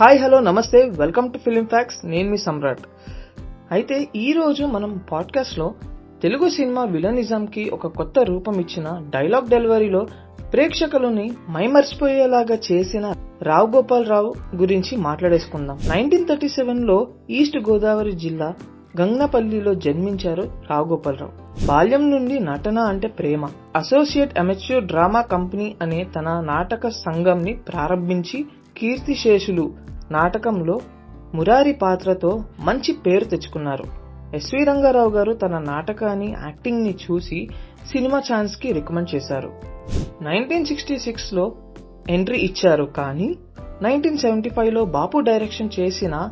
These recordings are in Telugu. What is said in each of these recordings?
హాయ్ హలో నమస్తే వెల్కమ్ టు ఫిలిం ఫ్యాక్స్. నేను మీ సమ్రాట్. అయితే ఈరోజు మనం పాడ్కాస్ట్లో తెలుగు సినిమా విలనిజంకి ఒక కొత్త రూపం ఇచ్చిన డైలాగ్ డెలివరీలో ప్రేక్షకులని మైమర్చిపోయేలాగా చేసిన రావు గోపాల్ రావు గురించి మాట్లాడేసుకుందాం. నైన్టీన్ థర్టీ సెవెన్లో ఈస్ట్ గోదావరి జిల్లా గంగనపల్లిలో జన్మించారు రావుగోపాలరావు బాల్యం నుండి నటన అంటే ప్రేమ. అసోసియేట్ అమెచ్యూర్ డ్రామా కంపెనీ అనే తన నాటక సంఘంని ప్రారంభించి కీర్తిశేషులు నాటకంలో మురారి పాత్రతో మంచి పేరు తెచ్చుకున్నారు. ఎస్వి రంగారావు గారు తన నాటకాన్ని యాక్టింగ్ని చూసి సినిమా ఛాన్స్కి రికమెండ్ చేశారు. నైన్టీన్ సిక్స్టీ సిక్స్లో ఎంట్రీ ఇచ్చారు కానీ నైన్టీన్ సెవెంటీ ఫైవ్లో బాపు డైరెక్షన్ చేసిన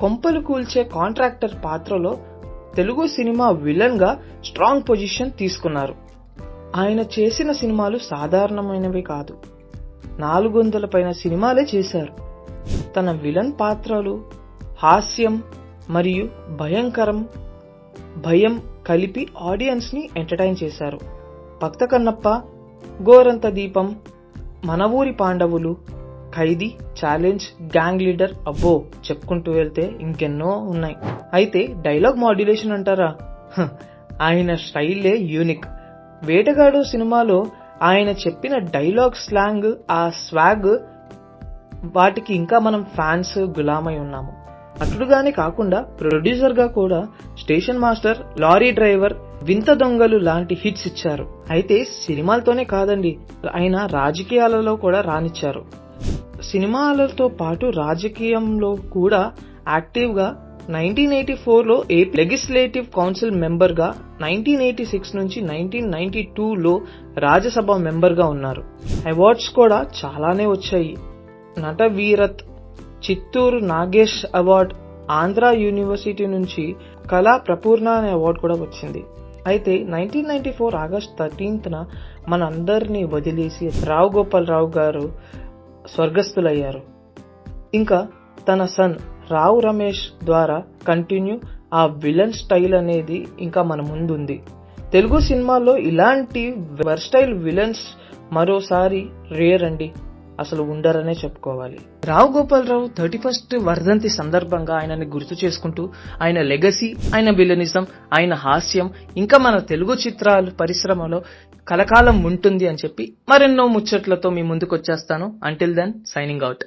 కొంపలు కూల్చే కాంట్రాక్టర్ పాత్రలో తెలుగు సినిమా విలన్గా స్ట్రాంగ్ పొజిషన్ తీసుకున్నారు. ఆయన చేసిన సినిమాలు సాధారణమైనవి కాదు. నాలుగు వందల పైన సినిమాలే చేశారు. తన విలన్ పాత్రలు హాస్యం మరియు భయంకరం భయం కలిపి ఆడియన్స్ని ఎంటర్టైన్ చేశారు. భక్త కన్నప్ప గోరంత దీపం మన ఊరి పాండవులు ఖైదీ ఛాలెంజ్ గ్యాంగ్ లీడర్ అబ్బో చెప్పుకుంటూ వెళ్తే ఇంకెన్నో ఉన్నాయి. అయితే డైలాగ్ మాడ్యులేషన్ అంటారా? ఆయన స్టైలే యూనిక్. వేటగాడు సినిమాలో ఆయన చెప్పిన డైలాగ్ స్లాంగ్ ఆ స్వాగ్ వాటికి ఇంకా మనం ఫ్యాన్స్ గులామై ఉన్నాము. నటుడుగానే కాకుండా ప్రొడ్యూసర్గా కూడా స్టేషన్ మాస్టర్ లారీ డ్రైవర్ వింత దొంగలు లాంటి హిట్స్ ఇచ్చారు. అయితే సినిమాలతోనే కాదండి ఆయన రాజకీయాలలో కూడా రానిచ్చారు సినిమాలతో పాటు రాజకీయంలో కూడా యాక్టివ్గా నైన్టీన్ ఎయిటీ ఫోర్లో ఏపీ లెగిస్లేటివ్ కౌన్సిల్ మెంబర్గా నైన్టీన్ ఎయిటీ సిక్స్ నుంచి నైన్టీన్ నైన్టీ టూ లో రాజ్యసభ మెంబర్గా ఉన్నారు. అవార్డ్స్ కూడా చాలానే వచ్చాయి. నట వీరత్ చిత్తూరు నాగేష్ అవార్డ్ ఆంధ్ర యూనివర్సిటీ నుంచి కళా ప్రపూర్ణ అనే అవార్డు కూడా వచ్చింది. అయితే నైన్టీన్ నైన్టీ ఫోర్ ఆగస్ట్ థర్టీన్త్న మనందరినీ వదిలేసి రావు గోపాల్ రావు గారు స్వర్గస్థులయ్యారు. ఇంకా తన సన్ రావు రమేష్ ద్వారా కంటిన్యూ ఆ విలన్ స్టైల్ అనేది ఇంకా మన ముందుంది. తెలుగు సినిమాలో ఇలాంటి వర్స్టైల్ విలన్స్ మరోసారి రేర్ అండి అసలు ఉండరనే చెప్పుకోవాలి. రావు గోపాలరావు థర్టీ ఫస్ట్ వర్ధంతి సందర్భంగా ఆయనని గుర్తు చేసుకుంటూ ఆయన లెగసీ ఆయన విలనిజం ఆయన హాస్యం ఇంకా మన తెలుగు చిత్రాలు పరిశ్రమలో కలకాలం ఉంటుంది అని చెప్పి మరెన్నో ముచ్చట్లతో మీ ముందుకు వచ్చేస్తాను అంటిల్ దెన్ సైనింగ్ అవుట్